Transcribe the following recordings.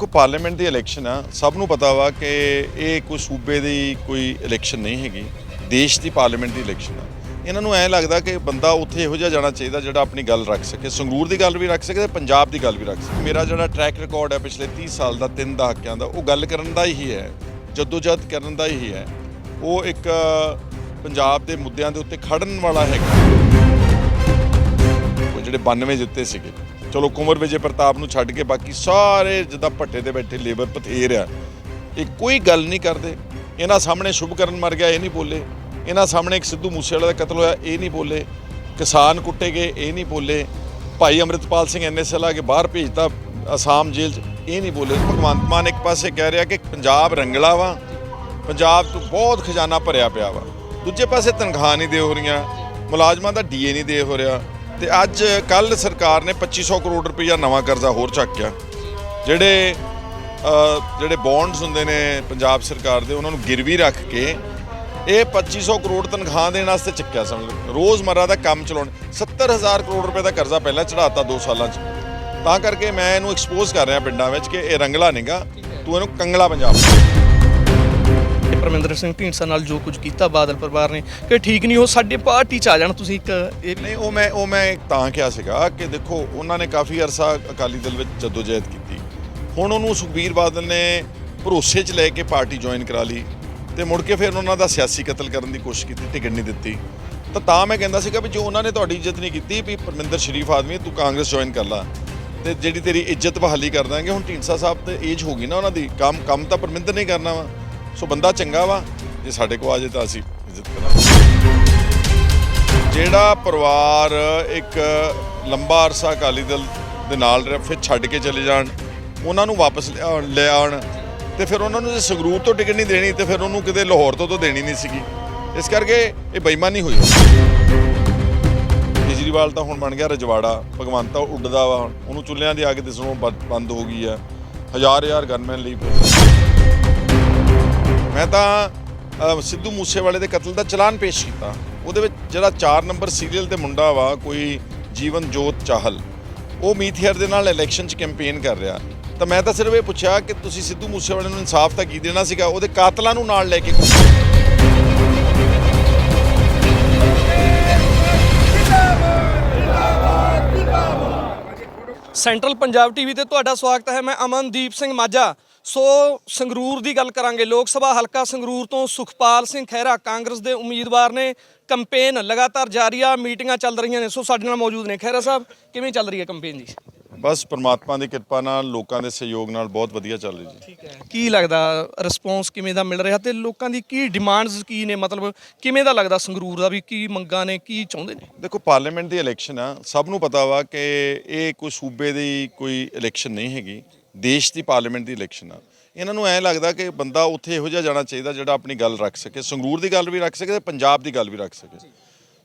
ਕੋ ਪਾਰਲੀਮੈਂਟ ਦੀ ਇਲੈਕਸ਼ਨ ਆ, ਸਭ ਨੂੰ ਪਤਾ ਵਾ ਕਿ ਇਹ ਕੋਈ ਸੂਬੇ ਦੀ ਕੋਈ ਇਲੈਕਸ਼ਨ ਨਹੀਂ ਹੈਗੀ, ਦੇਸ਼ ਦੀ ਪਾਰਲੀਮੈਂਟ ਦੀ ਇਲੈਕਸ਼ਨ ਆ। ਇਹਨਾਂ ਨੂੰ ਐਂ ਲੱਗਦਾ ਕਿ ਬੰਦਾ ਉੱਥੇ ਇਹੋ ਜਿਹਾ ਜਾਣਾ ਚਾਹੀਦਾ ਜਿਹੜਾ ਆਪਣੀ ਗੱਲ ਰੱਖ ਸਕੇ, ਸੰਗਰੂਰ ਦੀ ਗੱਲ ਵੀ ਰੱਖ ਸਕੇ ਤੇ ਪੰਜਾਬ ਦੀ ਗੱਲ ਵੀ ਰੱਖ ਸਕੇ। ਮੇਰਾ ਜਿਹੜਾ ਟਰੈਕ ਰਿਕਾਰਡ ਹੈ ਪਿਛਲੇ 30 ਸਾਲ ਦਾ, ਤਿੰਨ ਦਹਾਕਿਆਂ ਦਾ, ਉਹ ਗੱਲ ਕਰਨ ਦਾ ਹੀ ਹੈ, ਜਦੋਜਹਦ ਕਰਨ ਦਾ ਹੀ ਹੈ। ਉਹ ਇੱਕ ਪੰਜਾਬ ਦੇ ਮੁੱਦਿਆਂ ਦੇ ਉੱਤੇ ਖੜਨ ਵਾਲਾ ਹੈਗਾ। ਉਹ ਜਿਹੜੇ 92 ਜਿੱਤੇ ਸੀਗੇ। ਚਲੋ ਕੁੰਵਰ ਵਿਜੇ ਪ੍ਰਤਾਪ ਨੂੰ ਛੱਡ ਕੇ ਬਾਕੀ ਸਾਰੇ ਜਿੱਦਾਂ ਭੱਟੇ ਤੇ ਬੈਠੇ ਲੇਬਰ ਪਥੇਰ ਆ, ਇਹ ਕੋਈ ਗੱਲ ਨਹੀਂ ਕਰਦੇ। ਇਹਨਾਂ ਸਾਹਮਣੇ ਸ਼ੁਭਕਰਨ ਮਰ ਗਿਆ, ਇਹ ਨਹੀਂ ਬੋਲੇ। ਇਹਨਾਂ ਸਾਹਮਣੇ ਇੱਕ ਸਿੱਧੂ ਮੂਸੇਵਾਲੇ ਦਾ ਕਤਲ ਹੋਇਆ, ਇਹ ਨਹੀਂ ਬੋਲੇ। ਕਿਸਾਨ ਕੁੱਟੇ ਗਏ, ਇਹ ਨਹੀਂ ਬੋਲੇ। ਭਾਈ ਅਮਰਿਤਪਾਲ ਸਿੰਘ ਐਨਐਸਐਲ ਆ ਕੇ ਬਾਹਰ ਭੇਜਤਾ ਅਸਾਮ ਜੇਲ੍ਹ 'ਚ, ਇਹ ਨਹੀਂ ਬੋਲੇ। ਭਗਵੰਤ ਮਾਨ ਇੱਕ ਪਾਸੇ ਕਹਿ ਰਿਹਾ ਕਿ ਪੰਜਾਬ ਰੰਗਲਾ ਵਾ, ਪੰਜਾਬ 'ਚ ਬਹੁਤ ਖਜ਼ਾਨਾ ਭਰਿਆ ਪਿਆ ਵਾ। ਦੂਜੇ ਪਾਸੇ ਤਨਖਾਹ ਨਹੀਂ ਦੇ ਹੋ ਰਹੀਆਂ, ਮੁਲਾਜ਼ਮਾਂ ਦਾ ਡੀਏ ਨਹੀਂ ਦੇ ਹੋ ਰਿਹਾ। ਤੇ ਅੱਜ ਕੱਲ ਸਰਕਾਰ ਨੇ 2500 ਕਰੋੜ ਰੁਪਈਆ ਨਵਾਂ ਕਰਜ਼ਾ ਹੋਰ ਚੱਕਿਆ ਜਿਹੜੇ ਜਿਹੜੇ ਬੌਂਡਸ ਹੁੰਦੇ ਨੇ ਪੰਜਾਬ ਸਰਕਾਰ ਦੇ, ਉਹਨਾਂ ਨੂੰ ਗਿਰਵੀ ਰੱਖ ਕੇ ਇਹ 2500 ਕਰੋੜ ਤਨਖਾਹ ਦੇਣ ਵਾਸਤੇ ਚੱਕਿਆ ਸਮਝ ਲਓ ਰੋਜ਼ਮਰਰਾ ਦਾ ਕੰਮ ਚਲਾਉਣ 70000 ਕਰੋੜ ਰੁਪਏ ਦਾ ਕਰਜ਼ਾ ਪਹਿਲਾਂ ਚੜਾਤਾ 2 ਸਾਲਾਂ 'ਚ। ਤਾਂ ਕਰਕੇ ਮੈਂ ਇਹਨੂੰ ਐਕਸਪੋਜ਼ ਕਰ ਰਿਹਾ ਪਿੰਡਾਂ ਵਿੱਚ ਕਿ ਇਹ ਰੰਗਲਾ ਨਹੀਂਗਾ ਤੂੰ ਇਹਨੂੰ ਕੰਗਲਾ ਪੰਜਾਬ ਪਰਮਿੰਦਰ ਸਿੰਘ ਢੀਂਡਸਾ ਨਾਲ ਜੋ ਕੁਝ ਕੀਤਾ, ਬਾਦਲ ਪਰਿਵਾਰ ਨੇ ਕਿ ਠੀਕ ਨਹੀਂ, ਉਹ ਸਾਡੇ ਪਾਰਟੀ ਚ ਆ ਜਾਣ, ਤੁਸੀਂ ਇੱਕ ਇਹ ਨਹੀਂ, ਉਹ ਮੈਂ ਉਹ ਮੈਂ ਤਾਂ ਕਿਹਾ ਸੀਗਾ ਕਿ ਦੇਖੋ, ਉਹਨਾਂ ਨੇ ਕਾਫੀ ਅਰਸਾ ਅਕਾਲੀ ਦਲ ਵਿੱਚ ਜਦੋਜਹਿਦ ਕੀਤੀ। ਹੁਣ ਉਹਨੂੰ ਸੁਖਬੀਰ ਬਾਦਲ ਨੇ ਭਰੋਸੇ 'ਚ ਲੈ ਕੇ ਪਾਰਟੀ ਜੁਆਇਨ ਕਰਾ ਲਈ ਤੇ ਮੁੜ ਕੇ ਫਿਰ ਉਹਨਾਂ ਦਾ ਸਿਆਸੀ ਕਤਲ ਕਰਨ ਦੀ ਕੋਸ਼ਿਸ਼ ਕੀਤੀ, ਟਿਕਟ ਨਹੀਂ ਦਿੱਤੀ। ਤਾਂ ਤਾਂ ਮੈਂ ਕਹਿੰਦਾ ਸੀਗਾ ਵੀ ਜੋ ਉਹਨਾਂ ਨੇ ਤੁਹਾਡੀ ਇੱਜ਼ਤ ਨਹੀਂ ਕੀਤੀ ਵੀ ਪਰਮਿੰਦਰ ਸ਼ਰੀਫ ਆਦਮੀ, ਤੂੰ ਕਾਂਗਰਸ ਜੁਆਇਨ ਕਰ ਲਾ ਤੇ ਜਿਹੜੀ ਤੇਰੀ ਇੱਜ਼ਤ ਬਹਾਲੀ ਕਰ ਦਾਂਗੇ ਹੁਣ ਢੀਂਡਸਾ ਸਾਹਿਬ ਤੇ ਏਜ ਹੋ ਗਈ ਨਾ ਉਹਨਾਂ ਦੀ, ਕੰਮ ਕੰਮ ਤਾਂ ਪਰਮਿੰਦਰ ਨਹੀਂ ਕਰਨਾ ਵਾ। ਸੋ ਬੰਦਾ ਚੰਗਾ ਵਾ, ਜੇ ਸਾਡੇ ਕੋਲ ਆ ਜੇ ਤਾਂ ਅਸੀਂ ਇੱਜ਼ਤ ਕਰਾਂਗੇ। ਜਿਹੜਾ ਪਰਿਵਾਰ ਇੱਕ ਲੰਬਾ ਅਰਸਾ ਅਕਾਲੀ ਦਲ ਦੇ ਨਾਲ ਰਿਹਾ, ਫਿਰ ਛੱਡ ਕੇ ਚਲੇ ਜਾਣ, ਉਹਨਾਂ ਨੂੰ ਵਾਪਸ ਲਿਆਉਣ- ਲੈ ਆਉਣ, ਤੇ ਫਿਰ ਉਹਨਾਂ ਨੂੰ ਜੇ ਸੰਗਰੂਰ ਤੋਂ ਟਿਕਟ ਨਹੀਂ ਦੇਣੀ, ਤੇ ਫਿਰ ਉਹਨੂੰ ਕਿਤੇ ਲਾਹੌਰ ਤੋਂ ਤਾਂ ਦੇਣੀ ਨਹੀਂ ਸੀਗੀ। ਇਸ ਕਰਕੇ ਇਹ ਬੇਈਮਾਨੀ ਹੋਈ। ਕੇਜਰੀਵਾਲ ਤਾਂ ਹੁਣ ਬਣ ਗਿਆ ਰਜਵਾੜਾ, ਭਗਵੰਤ ਤਾਂ ਉੱਡਦਾ ਵਾ ਉਹਨੂੰ ਚੁੱਲ੍ਹਿਆਂ ਦੀ ਅੱਗ ਦਿਸਣੋਂ ਬੰਦ ਬੰਦ ਹੋ ਗਈ ਆ। ਹਜ਼ਾਰ ਹਜ਼ਾਰ ਗਨਮੈਨ ਲਈ ਫਿਰਦੇ। ਮੈਂ ਤਾਂ ਸਿੱਧੂ ਮੂਸੇਵਾਲੇ ਦੇ ਕਤਲ ਦਾ ਚਲਾਨ ਪੇਸ਼ ਕੀਤਾ। ਉਹਦੇ ਵਿੱਚ ਜਿਹੜਾ 4 ਨੰਬਰ ਸੀਰੀਅਲ ਤੇ ਮੁੰਡਾ ਵਾ, ਕੋਈ ਜੀਵਨ ਜੋਤ ਚਾਹਲ, ਉਹ ਮੀਥੇਅਰ ਦੇ ਨਾਲ ਇਲੈਕਸ਼ਨ 'ਚ ਕੈਂਪੇਨ ਕਰ ਰਿਹਾ। ਤਾਂ ਮੈਂ ਤਾਂ ਸਿਰਫ ਇਹ ਪੁੱਛਿਆ ਕਿ ਤੁਸੀਂ ਸਿੱਧੂ ਮੂਸੇਵਾਲੇ ਨੂੰ ਇਨਸਾਫ ਤਾਂ ਕੀ ਦੇਣਾ ਸੀਗਾ? ਉਹਦੇ ਕਾਤਲਾਂ ਨੂੰ ਨਾਲ ਲੈ ਕੇ ਸੈਂਟਰਲ ਪੰਜਾਬ ਟੀਵੀ ਤੇ ਤੁਹਾਡਾ ਸਵਾਗਤ ਹੈ। ਮੈਂ ਅਮਨਦੀਪ ਸਿੰਘ ਮਾਝਾ। ਸੋ ਸੰਗਰੂਰ ਦੀ ਗੱਲ ਕਰਾਂਗੇ। ਲੋਕ ਸਭਾ ਹਲਕਾ ਸੰਗਰੂਰ ਤੋਂ ਸੁਖਪਾਲ ਸਿੰਘ ਖਹਿਰਾ ਕਾਂਗਰਸ ਦੇ ਉਮੀਦਵਾਰ ਨੇ ਕੰਪੇਨ ਲਗਾਤਾਰ ਜਾਰੀ ਆ ਮੀਟਿੰਗਾਂ ਚੱਲ ਰਹੀਆਂ ਨੇ। ਸੋ ਸਾਡੇ ਨਾਲ ਮੌਜੂਦ ਨੇ। ਖਹਿਰਾ ਸਾਹਿਬ ਕਿਵੇਂ ਚੱਲ ਰਹੀ ਹੈ ਕੰਪੇਨ ਜੀ? ਬਸ ਪ੍ਰਮਾਤਮਾ ਦੀ ਕਿਰਪਾ ਨਾਲ ਲੋਕਾਂ ਦੇ ਸਹਿਯੋਗ ਨਾਲ ਬਹੁਤ ਵਧੀਆ ਚੱਲ ਰਹੀ ਜੀ। ਠੀਕ ਹੈ। ਕੀ ਲੱਗਦਾ ਰਿਸਪੌਂਸ ਕਿਵੇਂ ਦਾ ਮਿਲ ਰਿਹਾ ਤੇ ਲੋਕਾਂ ਦੀ ਕੀ ਡਿਮਾਂਡਸ ਕੀ ਨੇ? ਮਤਲਬ ਕਿਵੇਂ ਦਾ ਲੱਗਦਾ ਸੰਗਰੂਰ ਦਾ ਵੀ? ਕੀ ਮੰਗਾਂ ਨੇ ਕੀ ਚਾਹੁੰਦੇ ਨੇ? ਦੇਖੋ ਪਾਰਲੀਮੈਂਟ ਦੀ ਇਲੈਕਸ਼ਨ ਆ। ਸਭ ਨੂੰ ਪਤਾ ਵਾ ਕਿ ਇਹ ਕੋਈ ਸੂਬੇ ਦੀ ਕੋਈ ਇਲੈਕਸ਼ਨ ਨਹੀਂ ਹੈਗੀ। ਦੇਸ਼ ਦੀ ਪਾਰਲੀਮੈਂਟ ਦੀ ਇਲੈਕਸ਼ਨ ਆ। ਇਹਨਾਂ ਨੂੰ ਐਂ ਲੱਗਦਾ ਕਿ ਬੰਦਾ ਉੱਥੇ ਇਹੋ ਜਿਹਾ ਜਾਣਾ ਚਾਹੀਦਾ ਜਿਹੜਾ ਆਪਣੀ ਗੱਲ ਰੱਖ ਸਕੇ ਸੰਗਰੂਰ ਦੀ ਗੱਲ ਵੀ ਰੱਖ ਸਕੇ ਤੇ ਪੰਜਾਬ ਦੀ ਗੱਲ ਵੀ ਰੱਖ ਸਕੇ।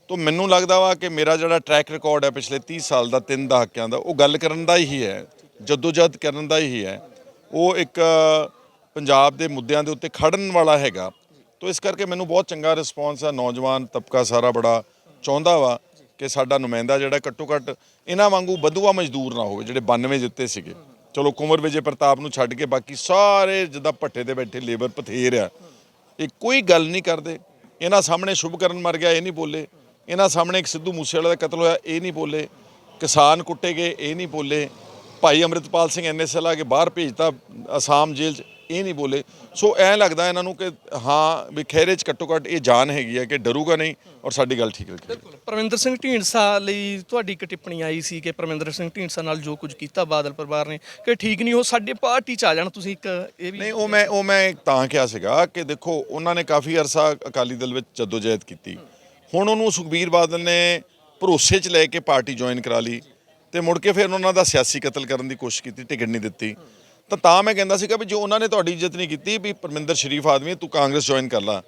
ਤੋਂ ਮੈਨੂੰ ਲੱਗਦਾ ਵਾ ਕਿ ਮੇਰਾ ਜਿਹੜਾ ਟਰੈਕ ਰਿਕਾਰਡ ਹੈ ਪਿਛਲੇ 30 ਸਾਲ ਦਾ ਤਿੰਨ ਦਹਾਕਿਆਂ ਦਾ ਉਹ ਗੱਲ ਕਰਨ ਦਾ ਹੀ ਹੈ ਜਦੋਜਹਦ ਕਰਨ ਦਾ ਹੀ ਹੈ। ਉਹ ਇੱਕ ਪੰਜਾਬ ਦੇ ਮੁੱਦਿਆਂ ਦੇ ਉੱਤੇ ਖੜਨ ਵਾਲਾ ਹੈਗਾ। ਤੋਂ ਇਸ ਕਰਕੇ ਮੈਨੂੰ ਬਹੁਤ ਚੰਗਾ ਰਿਸਪੌਂਸ ਆ ਨੌਜਵਾਨ ਤਬਕਾ ਸਾਰਾ ਬੜਾ ਚਾਹੁੰਦਾ ਵਾ ਕਿ ਸਾਡਾ ਨੁਮਾਇੰਦਾ ਜਿਹੜਾ ਘੱਟੋ ਘੱਟ ਇਹਨਾਂ ਵਾਂਗੂ ਬਧੂਆ ਮਜ਼ਦੂਰ ਨਾ ਹੋਵੇ ਜਿਹੜੇ 92 ਜਿੱਤੇ ਸੀਗੇ। ਚਲੋ ਕੁੰਵਰ ਵਿਜੇ ਪ੍ਰਤਾਪ ਨੂੰ ਛੱਡ ਕੇ ਬਾਕੀ ਸਾਰੇ ਜਿੱਦਾਂ ਭੱਟੇ ਤੇ ਬੈਠੇ ਲੇਬਰ ਪਥੇਰ ਆ, ਇਹ ਕੋਈ ਗੱਲ ਨਹੀਂ ਕਰਦੇ। ਇਹਨਾਂ ਸਾਹਮਣੇ ਸ਼ੁਭਕਰਨ ਮਰ ਗਿਆ, ਇਹ ਨਹੀਂ ਬੋਲੇ। ਇਹਨਾਂ ਸਾਹਮਣੇ ਇੱਕ ਸਿੱਧੂ ਮੂਸੇਵਾਲੇ ਦਾ ਕਤਲ ਹੋਇਆ, ਇਹ ਨਹੀਂ ਬੋਲੇ। ਕਿਸਾਨ ਕੁੱਟੇ ਗਏ, ਇਹ ਨਹੀਂ ਬੋਲੇ। ਭਾਈ ਅਮਰਿਤਪਾਲ ਸਿੰਘ ਐਨਐਸਐਲ ਆ ਕੇ ਬਾਹਰ ਭੇਜਤਾ ਅਸਾਮ ਜੇਲ੍ਹ 'ਚ। ਇਹ ਨਹੀਂ ਬੋਲੇ। ਸੋ ਐਂ ਲੱਗਦਾ ਇਹਨਾਂ ਨੂੰ ਕਿ ਹਾਂ ਵੀ ਖੈਰੇ 'ਚ ਘੱਟੋ ਘੱਟ ਇਹ ਜਾਨ ਹੈਗੀ ਹੈ ਕਿ ਡਰੂਗਾ ਨਹੀਂ ਔਰ ਸਾਡੀ ਗੱਲ ਠੀਕ ਰੱਖੇਗਾ ਪਰਮਿੰਦਰ ਸਿੰਘ ਢੀਂਡਸਾ ਲਈ ਤੁਹਾਡੀ ਇੱਕ ਟਿੱਪਣੀ ਆਈ ਸੀ ਕਿ ਪਰਮਿੰਦਰ ਸਿੰਘ ਢੀਂਡਸਾ ਨਾਲ ਜੋ ਕੁਝ ਕੀਤਾ ਬਾਦਲ ਪਰਿਵਾਰ ਨੇ ਕਿ ਠੀਕ ਨਹੀਂ ਹੋ ਸਾਡੇ ਪਾਰਟੀ ਚ ਆ ਜਾਣ। ਤੁਸੀਂ ਇੱਕ ਇਹ ਵੀ ਨਹੀਂ ਉਹ ਮੈਂ ਉਹ ਮੈਂ ਤਾਂ ਕਿਹਾ ਸੀਗਾ ਕਿ ਦੇਖੋ ਉਹਨਾਂ ਨੇ ਕਾਫੀ ਅਰਸਾ ਅਕਾਲੀ ਦਲ ਵਿੱਚ ਜਦੋਜਹਿਦ ਕੀਤੀ। ਹੁਣ ਉਹਨੂੰ ਸੁਖਬੀਰ ਬਾਦਲ ਨੇ ਭਰੋਸੇ 'ਚ ਲੈ ਕੇ ਪਾਰਟੀ ਜੁਆਇਨ ਕਰਾ ਲਈ ਤੇ ਮੁੜ ਕੇ ਫਿਰ ਉਹਨਾਂ ਦਾ ਸਿਆਸੀ ਕਤਲ ਕਰਨ ਦੀ ਕੋਸ਼ਿਸ਼ ਕੀਤੀ ਟਿਕਟ ਨਹੀਂ ਦਿੱਤੀ। ਤਾਂ ਤਾਂ ਮੈਂ ਕਹਿੰਦਾ ਸੀਗਾ ਵੀ ਜੋ ਉਹਨਾਂ ਨੇ ਤੁਹਾਡੀ ਇੱਜ਼ਤ ਨਹੀਂ ਕੀਤੀ ਵੀ ਪਰਮਿੰਦਰ ਸ਼ਰੀਫ ਆਦਮੀ ਤੂੰ ਕਾਂਗਰਸ ਜੁਆਇਨ ਕਰ ਲਾ।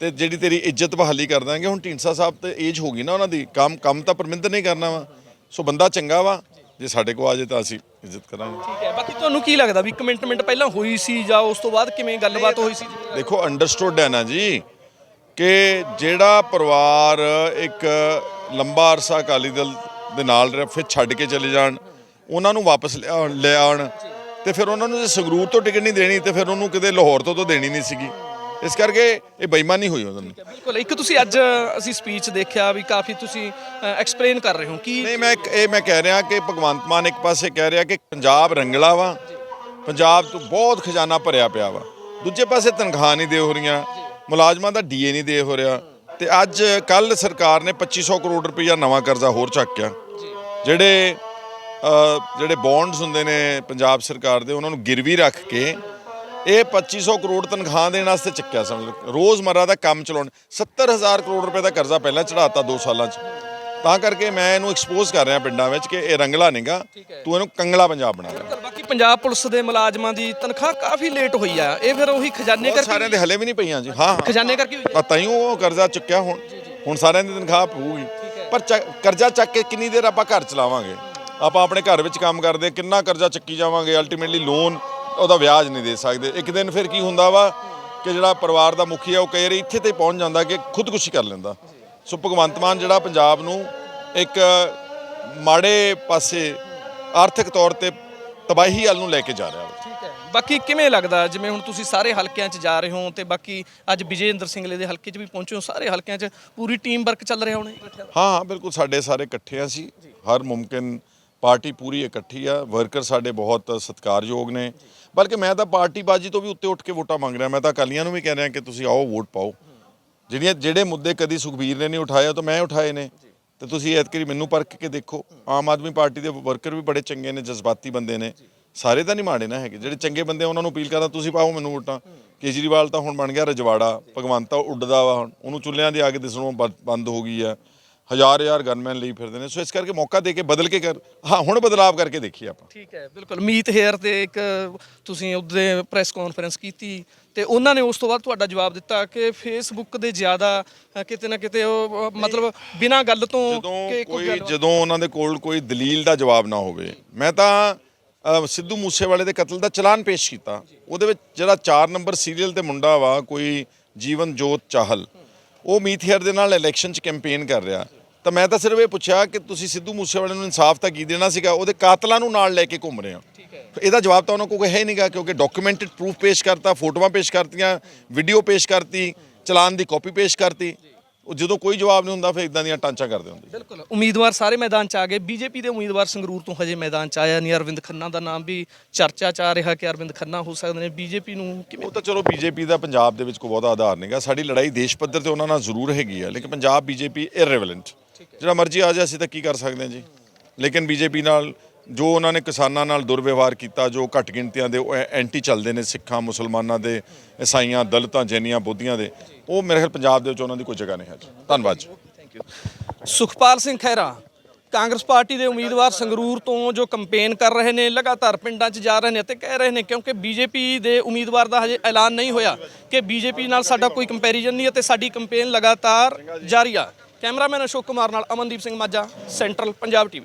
ਤੇ ਜਿਹੜੀ ਤੇਰੀ ਇੱਜ਼ਤ ਬਹਾਲੀ ਕਰ ਦਾਂਗੇ ਹੁਣ ਢੀਂਡਸਾ ਸਾਹਿਬ ਤੇ ਏਜ ਹੋ ਗਈ ਨਾ ਉਹਨਾਂ ਦੀ ਕੰਮ ਕੰਮ ਤਾਂ ਪਰਮਿੰਦਰ ਨਹੀਂ ਕਰਨਾ ਵਾ। ਸੋ ਬੰਦਾ ਚੰਗਾ ਵਾ ਜੇ ਸਾਡੇ ਕੋਲ ਆ ਜੇ ਤਾਂ ਅਸੀਂ ਇੱਜ਼ਤ ਕਰਾਂਗੇ। ਠੀਕ ਹੈ ਬਾਕੀ ਤੁਹਾਨੂੰ ਕੀ ਲੱਗਦਾ ਵੀ ਕਮਿਟਮੈਂਟ ਪਹਿਲਾਂ ਹੋਈ ਸੀ ਜਾਂ ਉਸ ਤੋਂ ਬਾਅਦ ਕਿਵੇਂ ਗੱਲਬਾਤ ਹੋਈ ਸੀ? ਦੇਖੋ ਅੰਡਰਸਟੂਡ ਹੈ ਨਾ ਜੀ ਕਿ ਜਿਹੜਾ ਪਰਿਵਾਰ ਇੱਕ ਲੰਬਾ ਅਰਸਾ ਅਕਾਲੀ ਦਲ ਦੇ ਨਾਲ ਰਿਹਾ ਫਿਰ ਛੱਡ ਕੇ ਚਲੇ ਜਾਣ ਉਹਨਾਂ ਨੂੰ ਵਾਪਸ ਲਿਆਉਣ- ਲੈ ਆਉਣ ਤੇ ਫਿਰ ਉਹਨਾਂ ਨੂੰ ਜੇ ਸੰਗਰੂਰ ਤੋਂ ਟਿਕਟ ਨਹੀਂ ਦੇਣੀ ਤੇ ਫਿਰ ਉਹਨੂੰ ਕਿਤੇ ਲਾਹੌਰ ਤੋਂ ਤਾਂ ਦੇਣੀ ਨਹੀਂ ਸੀਗੀ। ਇਸ ਕਰਕੇ ਇਹ ਬੇਈਮਾਨੀ ਹੋਈ ਉਹਨਾਂ ਨੂੰ। ਬਿਲਕੁਲ ਇੱਕ ਤੁਸੀਂ ਅੱਜ ਅਸੀਂ ਸਪੀਚ ਦੇਖਿਆ ਵੀ ਕਾਫੀ ਤੁਸੀਂ ਐਕਸਪਲੇਨ ਕਰ ਰਹੇ ਹੋ ਕਿ ਨਹੀਂ ਮੈਂ ਇਹ ਮੈਂ ਕਹਿ ਰਿਹਾ ਕਿ ਭਗਵੰਤ ਮਾਨ ਇੱਕ ਪਾਸੇ ਕਹਿ ਰਿਹਾ ਕਿ ਪੰਜਾਬ ਰੰਗਲਾ ਵਾ ਪੰਜਾਬ ਤੋਂ ਬਹੁਤ ਖਜ਼ਾਨਾ ਭਰਿਆ ਪਿਆ ਵਾ। ਦੂਜੇ ਪਾਸੇ ਤਨਖਾਹ ਨਹੀਂ ਦੇ ਹੋ ਰਹੀਆਂ ਮੁਲਾਜ਼ਮਾਂ ਦਾ ਡੀਏ ਨਹੀਂ ਦੇ ਹੋ ਰਿਹਾ। ਤੇ ਅੱਜ ਕੱਲ ਸਰਕਾਰ ਨੇ 2500 ਕਰੋੜ ਰੁਪਈਆ ਨਵਾਂ ਕਰਜ਼ਾ ਹੋਰ ਚੱਕਿਆ ਜਿਹੜੇ ਜਿਹੜੇ ਬੌਂਡਸ ਹੁੰਦੇ ਨੇ ਪੰਜਾਬ ਸਰਕਾਰ ਦੇ ਉਹਨਾਂ ਨੂੰ ਗਿਰਵੀ ਰੱਖ ਕੇ ਇਹ 2500 ਕਰੋੜ ਤਨਖਾਹ ਦੇਣ ਵਾਸਤੇ ਚੱਕਿਆ ਸਮਝ ਲਓ ਰੋਜ਼ਮਰਰਾ ਦਾ ਕੰਮ ਚਲਾਉਣ 70000 ਕਰੋੜ ਰੁਪਏ ਦਾ ਕਰਜ਼ਾ ਪਹਿਲਾਂ ਚੜਾਤਾ 2 ਸਾਲਾਂ 'ਚ। ਤਾਂ ਕਰਕੇ ਮੈਂ ਇਹਨੂੰ ਐਕਸਪੋਜ਼ ਕਰ ਰਿਹਾ ਪਿੰਡਾਂ ਵਿੱਚ ਕਿ ਇਹ ਰੰਗਲਾ ਨਹੀਂਗਾ ਤੂੰ ਇਹਨੂੰ ਕੰਗਲਾ ਪੰਜਾਬ ਬਣਾ ਲੈ। ਬਾਕੀ ਪੰਜਾਬ ਪੁਲਿਸ ਦੇ ਮੁਲਾਜ਼ਮਾਂ ਦੀ ਤਨਖਾਹ ਕਾਫੀ ਲੇਟ ਹੋਈ ਆ। ਇਹ ਫਿਰ ਉਹੀ ਖਜ਼ਾਨੇ ਕਰਕੇ ਸਾਰਿਆਂ ਦੇ ਹਲੇ ਵੀ ਨਹੀਂ ਪਈਆਂ ਜੀ। ਹਾਂ ਖਜ਼ਾਨੇ ਕਰਕੇ ਹੋਈ ਆ। ਤਾਂ ਹੀ ਉਹ ਕਰਜ਼ਾ ਚੁੱਕਿਆ ਹੁਣ ਹੁਣ ਸਾਰਿਆਂ ਦੀ ਤਨਖਾਹ ਪਊਗੀ। ਪਰ ਕਰਜ਼ਾ ਚੱਕ ਕੇ ਕਿੰਨੀ ਦੇਰ ਆਪਾਂ ਘਰ ਚਲਾਵਾਂਗੇ? ਆਪਾਂ ਆਪਣੇ ਘਰ ਵਿੱਚ ਕੰਮ ਕਰਦੇ ਕਿੰਨਾ ਕਰਜ਼ਾ ਚੱਕੀ ਜਾਵਾਂਗੇ ਅਲਟੀਮੇਟਲੀ ਲੋਨ ਉਹਦਾ ਵਿਆਜ ਨਹੀਂ ਦੇ ਸਕਦੇ। ਇੱਕ ਦਿਨ ਫਿਰ ਕੀ ਹੁੰਦਾ ਵਾ ਕਿ ਜਿਹੜਾ ਪਰਿਵਾਰ ਦਾ ਮੁਖੀ ਆ ਉਹ ਕਈ ਵਾਰੀ ਇੱਥੇ ਤੇ ਪਹੁੰਚ ਜਾਂਦਾ ਕਿ ਖੁਦਕੁਸ਼ੀ ਕਰ ਲੈਂਦਾ। ਸੋ ਭਗਵੰਤ ਮਾਨ ਜਿਹੜਾ ਪੰਜਾਬ ਨੂੰ ਇੱਕ ਮਾੜੇ ਪਾਸੇ ਆਰਥਿਕ ਤੌਰ ਤੇ ਤਬਾਹੀ ਵੱਲ ਨੂੰ ਲੈ ਕੇ ਜਾ ਰਿਹਾ ਵਾ। ਠੀਕ ਹੈ। ਬਾਕੀ ਕਿਵੇਂ ਲੱਗਦਾ? ਜਿਵੇਂ ਹੁਣ ਤੁਸੀਂ ਸਾਰੇ ਹਲਕਿਆਂ 'ਚ ਜਾ ਰਹੇ ਹੋ ਤੇ ਬਾਕੀ ਅੱਜ ਵਿਜੇਂਦਰ ਸਿੰਘਲੇ ਦੇ ਹਲਕੇ 'ਚ ਵੀ ਪਹੁੰਚੇ ਹੋ ਸਾਰੇ ਹਲਕਿਆਂ 'ਚ ਪੂਰੀ ਟੀਮ ਵਰਕ ਚੱਲ ਰਿਹਾ ਹੋਣਾ ਹਾਂ ਹਾਂ ਬਿਲਕੁਲ ਸਾਡੇ ਸਾਰੇ ਇਕੱਠੇ ਆ ਸੀ ਹਰ ਮੁਮਕਿਨ ਪਾਰਟੀ ਪੂਰੀ ਇਕੱਠੀ ਆ, ਵਰਕਰ ਸਾਡੇ ਬਹੁਤ ਸਤਿਕਾਰਯੋਗ ਨੇ। ਬਲਕਿ ਮੈਂ ਤਾਂ ਪਾਰਟੀ ਬਾਜੀ ਤੋਂ ਵੀ ਉੱਤੇ ਉੱਠ ਕੇ ਵੋਟਾਂ ਮੰਗ ਰਿਹਾ, ਮੈਂ ਤਾਂ ਅਕਾਲੀਆਂ ਨੂੰ ਵੀ ਕਹਿ ਰਿਹਾ ਕਿ ਤੁਸੀਂ ਆਓ, ਵੋਟ ਪਾਓ। ਜਿਹੜੀਆਂ, ਜਿਹੜੇ ਮੁੱਦੇ ਕਦੀ ਸੁਖਬੀਰ ਨੇ ਨਹੀਂ ਉਠਾਇਆ ਤਾਂ ਮੈਂ ਉਠਾਏ ਨੇ। ਤੇ ਤੁਸੀਂ ਐਤਕਰੀ ਮੈਨੂੰ ਪਰਖ ਕੇ ਦੇਖੋ, ਆਮ ਆਦਮੀ ਪਾਰਟੀ ਦੇ ਵਰਕਰ ਵੀ ਬੜੇ ਚੰਗੇ ਨੇ, ਜਜ਼ਬਾਤੀ ਬੰਦੇ ਨੇ। ਸਾਰੇ ਤਾਂ ਨਹੀਂ ਮਾੜੇ ਨਾ ਹੈਗੇ। ਜਿਹੜੇ ਚੰਗੇ ਬੰਦੇ ਉਹਨਾਂ ਨੂੰ ਅਪੀਲ ਕਰਦਾ, ਤੁਸੀਂ ਪਾਓ ਮੈਨੂੰ ਵੋਟਾਂ। ਕੇਜਰੀਵਾਲ ਤਾਂ ਹੁਣ ਬਣ ਗਿਆ ਰਜਵਾੜਾ, ਭਗਵੰਤ ਤਾਂ ਉੱਡਦਾ ਵਾ ਹੁਣ। ਉਹਨੂੰ ਚੁੱਲ੍ਹਿਆਂ ਦੇ ਅੱਗ ਦਿਸਣੋਂ ਬ- ਬੰਦ ਹੋ ਗਈ ਆ। ਹਜ਼ਾਰ ਹਜ਼ਾਰ ਗਨਮੈਨ ਲਈ ਫਿਰਦੇ ਨੇ। ਸੋ ਇਸ ਕਰਕੇ ਮੌਕਾ ਦੇ ਕੇ ਬਦਲ ਕੇ ਕਰ ਹਾਂ ਹੁਣ ਬਦਲਾਵ ਕਰਕੇ ਦੇਖੀਏ ਆਪਾਂ। ਠੀਕ ਹੈ ਬਿਲਕੁਲ। ਮੀਤ ਹੇਅਰ ਤੇ ਇੱਕ ਤੁਸੀਂ ਉਹਦੇ ਪ੍ਰੈਸ ਕਾਨਫਰੰਸ ਕੀਤੀ ਤੇ ਉਹਨਾਂ ਨੇ ਉਸ ਤੋਂ ਬਾਅਦ ਤੁਹਾਡਾ ਜਵਾਬ ਦਿੱਤਾ ਕਿ ਫੇਸਬੁੱਕ ਦੇ ਜ਼ਿਆਦਾ ਕਿਤੇ ਨਾ ਕਿਤੇ ਉਹ ਮਤਲਬ ਬਿਨਾਂ ਗੱਲ ਤੋਂ ਜਦੋਂ ਕਿ ਕੋਈ ਜਦੋਂ ਉਹਨਾਂ ਦੇ ਕੋਲ ਕੋਈ ਦਲੀਲ ਦਾ ਜਵਾਬ ਨਾ ਹੋਵੇ ਮੈਂ ਤਾਂ ਸਿੱਧੂ ਮੂਸੇਵਾਲੇ ਦੇ ਕਤਲ ਦਾ ਚਲਾਨ ਪੇਸ਼ ਕੀਤਾ। ਉਹਦੇ ਵਿੱਚ ਜਿਹੜਾ 4 ਨੰਬਰ ਸੀਰੀਅਲ ਤੇ ਮੁੰਡਾ ਵਾ ਕੋਈ ਜੀਵਨ ਜੋਤ ਚਾਹਲ ਉਹ ਮੀਥੇਅਰ ਦੇ ਨਾਲ ਇਲੈਕਸ਼ਨ 'ਚ ਕੈਂਪੇਨ ਕਰ ਰਿਹਾ। ਤਾਂ ਮੈਂ ਤਾਂ ਸਿਰਫ ਇਹ ਪੁੱਛਿਆ ਕਿ ਤੁਸੀਂ ਸਿੱਧੂ ਮੂਸੇਵਾਲੇ ਨੂੰ ਇਨਸਾਫ ਤਾਂ ਕੀ ਦੇਣਾ ਸੀਗਾ? ਉਹਦੇ ਕਾਤਲਾਂ ਨੂੰ ਨਾਲ ਲੈ ਕੇ ਘੁੰਮ ਰਹੇ ਹੋ। ਇਹਦਾ ਜਵਾਬ ਤਾਂ ਉਹਨਾਂ ਕੋਲ ਹੈ ਹੀ ਨਹੀਂਗਾ ਕਿਉਂਕਿ ਡਾਕੂਮੈਂਟਡ ਪ੍ਰੂਫ ਪੇਸ਼ ਕਰਤਾ ਫੋਟੋਆਂ ਪੇਸ਼ ਕਰਤੀਆਂ ਵੀਡੀਓ ਪੇਸ਼ ਕਰਤੀ ਚਲਾਨ ਦੀ ਕਾਪੀ ਪੇਸ਼ ਕਰਤੀ। ਉਹ ਜਦੋਂ ਕੋਈ ਜਵਾਬ ਨਹੀਂ ਹੁੰਦਾ ਫਿਰ ਇਦਾਂ ਦੀਆਂ ਟਾਂਚਾਂ ਕਰਦੇ ਹੁੰਦੇ ਬਿਲਕੁਲ। ਉਮੀਦਵਾਰ ਸਾਰੇ ਮੈਦਾਨ 'ਚ ਆ ਗਏ। ਬੀਜੇਪੀ ਦੇ ਉਮੀਦਵਾਰ ਸੰਗਰੂਰ ਤੋਂ ਹਜੇ ਮੈਦਾਨ 'ਚ ਆਇਆ ਨਹੀਂ। ਅਰਵਿੰਦ ਖੰਨਾ ਦਾ ਨਾਮ ਵੀ ਚਰਚਾ 'ਚ ਆ ਰਿਹਾ ਕਿ ਅਰਵਿੰਦ ਖੰਨਾ ਹੋ ਸਕਦੇ ਨੇ। ਬੀਜੇਪੀ ਨੂੰ ਕਿਵੇਂ ਉਹ ਤਾਂ ਚਲੋ ਬੀਜੇਪੀ ਦਾ ਪੰਜਾਬ ਦੇ ਵਿੱਚ ਕੋਈ ਬਹੁਤਾ ਆਧਾਰ ਨਹੀਂਗਾ ਸਾਡੀ ਲੜਾਈ ਦੇਸ਼ ਪੱਧਰ ਤੇ ਉਹਨਾਂ ਨਾਲ ਜ਼ਰੂਰ ਹੈਗੀ ਆ। ਲੇਕਿਨ ਪੰਜਾਬ ਬੀਜੇਪੀ ਇਰਰੈਲੇਵੈਂਟ ਜਿਹੜਾ ਮਰਜ਼ੀ ਆ ਜਾ ਅਸੀਂ ਤਾਂ ਕੀ ਕਰ ਸਕਦੇ ਹਾਂ ਜੀ? ਲੇਕਿਨ ਬੀਜੇਪੀ ਨਾਲ ਜੋ ਉਹਨਾਂ ਨੇ ਕਿਸਾਨਾਂ ਨਾਲ ਦੁਰਵਿਵਹਾਰ ਕੀਤਾ, ਜੋ ਘੱਟ ਗਿਣਤੀਆਂ ਦੇ ਐਂਟੀ ਚੱਲਦੇ ਨੇ ਸਿੱਖਾਂ, ਮੁਸਲਮਾਨਾਂ ਦੇ ਈਸਾਈਆਂ ਦਲਿਤਾਂ, ਜੈਨੀਆਂ, ਬੋਧੀਆਂ ਦੇ, ਉਹ ਮੇਰੇ ਖਿਆਲ ਪੰਜਾਬ ਦੇ ਵਿੱਚ ਉਹਨਾਂ ਦੀ ਕੋਈ ਜਗ੍ਹਾ ਨਹੀਂ ਹੈ ਧੰਨਵਾਦ ਜੀ। ਯੂ ਸੁਖਪਾਲ ਸਿੰਘ ਖਹਿਰਾ, ਕਾਂਗਰਸ ਪਾਰਟੀ ਦੇ ਉਮੀਦਵਾਰ ਸੰਗਰੂਰ ਤੋਂ ਜੋ ਕੰਪੇਨ ਕਰ ਰਹੇ ਨੇ, ਲਗਾਤਾਰ ਪਿੰਡਾਂ 'ਚ ਜਾ ਰਹੇ ਨੇ ਅਤੇ ਕਹਿ ਰਹੇ ਨੇ ਕਿਉਂਕਿ ਬੀਜੇਪੀ ਦੇ ਉਮੀਦਵਾਰ ਦਾ ਹਜੇ ਐਲਾਨ ਨਹੀਂ ਹੋਇਆ ਕਿ ਬੀਜੇਪੀ ਨਾਲ ਸਾਡਾ ਕੋਈ ਕੰਪੈਰੀਜ਼ਨ ਨਹੀਂ ਅਤੇ ਸਾਡੀ ਕੰਪੇਨ ਲਗਾਤਾਰ ਜਾਰੀ ਆ। ਕੈਮਰਾਮੈਨ ਅਸ਼ੋਕ ਕੁਮਾਰ ਨਾਲ ਅਮਨਦੀਪ ਸਿੰਘ ਮਾਝਾ ਸੈਂਟਰਲ ਪੰਜਾਬ ਟੀਵੀ